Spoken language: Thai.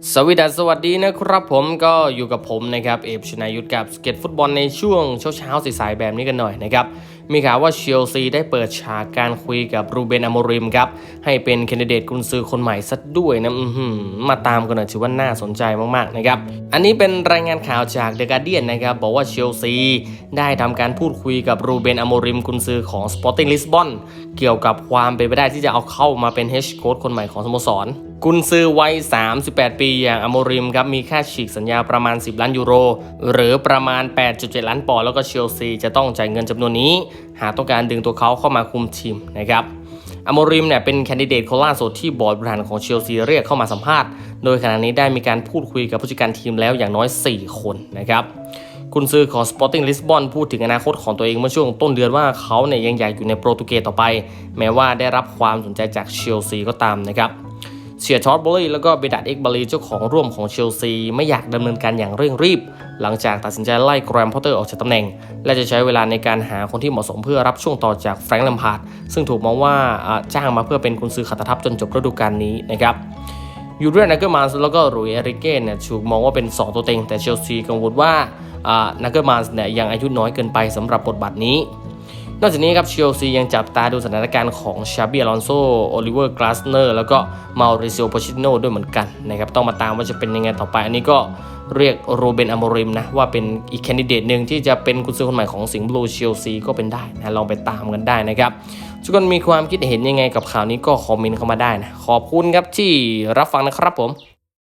สวัสดีสวัสดีนะครับผมก็อยู่กับผมนะครับเอฟชนายุทธกับสเก็ตฟุตบอลในช่วงเช้าเช้าๆสายๆแบบนี้กันหน่อยนะครับมีข่าวว่าเชลซีได้เปิดฉากการคุยกับรูเบนอโมริมครับให้เป็นแคนดิเดตกุนซือคนใหม่ซะด้วยนะมาตามกันหน่อยถือว่าน่าสนใจมากๆนะครับอันนี้เป็นรายงานข่าวจากเดอะการเดียนนะครับบอกว่าเชลซีได้ทำการพูดคุยกับรูเบนอโมริมกุนซือของสปอร์ติ้งลิสบอนเกี่ยวกับความเป็นไปได้ที่จะเอาเข้ามาเป็นเฮดโค้ชคนใหม่ของสโมสร กุนซือวัย 38 ปีอย่างอโมริมครับมีค่าฉีกสัญญาประมาณ 10 ล้านยูโร หรือประมาณ 8.7 ล้านปอนด์แล้วก็เชลซีจะต้องจ่ายเงินจำนวนนี้ หากต้องการดึงตัวเขาเข้ามาคุมทีมนะครับอโมริมเนี่ยเป็นแคนดิเดตคนล่าสุดที่บอร์ดบริหารของเชลซีเรียกเข้ามาสัมภาษณ์ โดยขณะนี้ได้มีการพูดคุยกับผู้จัดการทีมแล้วอย่างน้อย 4 คนนะครับคุณซื้อของ Sporting Lisbon พูดถึงอนาคตของตัวเองเมื่อช่วงต้นเดือนว่าเขาเนี่ยยังอยากอยู่ในโปรตุเกสต่อไป แม้ว่าได้รับความสนใจจากเชลซีก็ตามนะครับ เชียร์ชอตบอลลี่แล้วก็เบดัดเอ็กบาลีเจ้าของร่วมของเชลซี ไม่อยากดำเนินการอย่างเร่งรีบ หลังจากตัดสินใจไล่แกรมพอตเตอร์ออกจากตำแหน่ง และจะใช้เวลาในการหาคนที่เหมาะสมเพื่อรับช่วงต่อจากแฟรงค์แลมพาร์ดซึ่งถูกมองว่าจ้างมาเพื่อเป็นกุนซือขัดทับจนจบฤดูกาลนี้นะครับยูเรียนนักเกอร์มานส์แล้วก็รุยเอริเก้เนี่ยถูกมองว่าเป็น 2 ตัวเต็งแต่เชลซีกังวลว่าอ่านักเกอร์มานส์เนี่ยยังอายุน้อยเกินไปสำหรับบทบาทนี้ นอกจากนี้ครับเชลซียังจับตาดูสถานการณ์ของชาบีอลอนโซโอลิเวอร์กลาสเนอร์แล้วก็มาริซิโอโปชิโนด้วยเหมือนกันนะครับต้องมาตามว่าจะเป็นยังไงต่อไป อันนี้ก็เรียกโรเบนอโมริมนะ ว่าเป็นอีกแคนดิเดตหนึ่งที่จะเป็นกุญซือคนใหม่ของสิงห์บลูเชลซีก็เป็นได้นะลองไปตามกันได้นะครับทุกคนมีความคิดเห็นยังไงกับข่าวนี้ก็คอมเมนต์เข้ามาได้นะขอบคุณครับที่รับฟังนะครับผม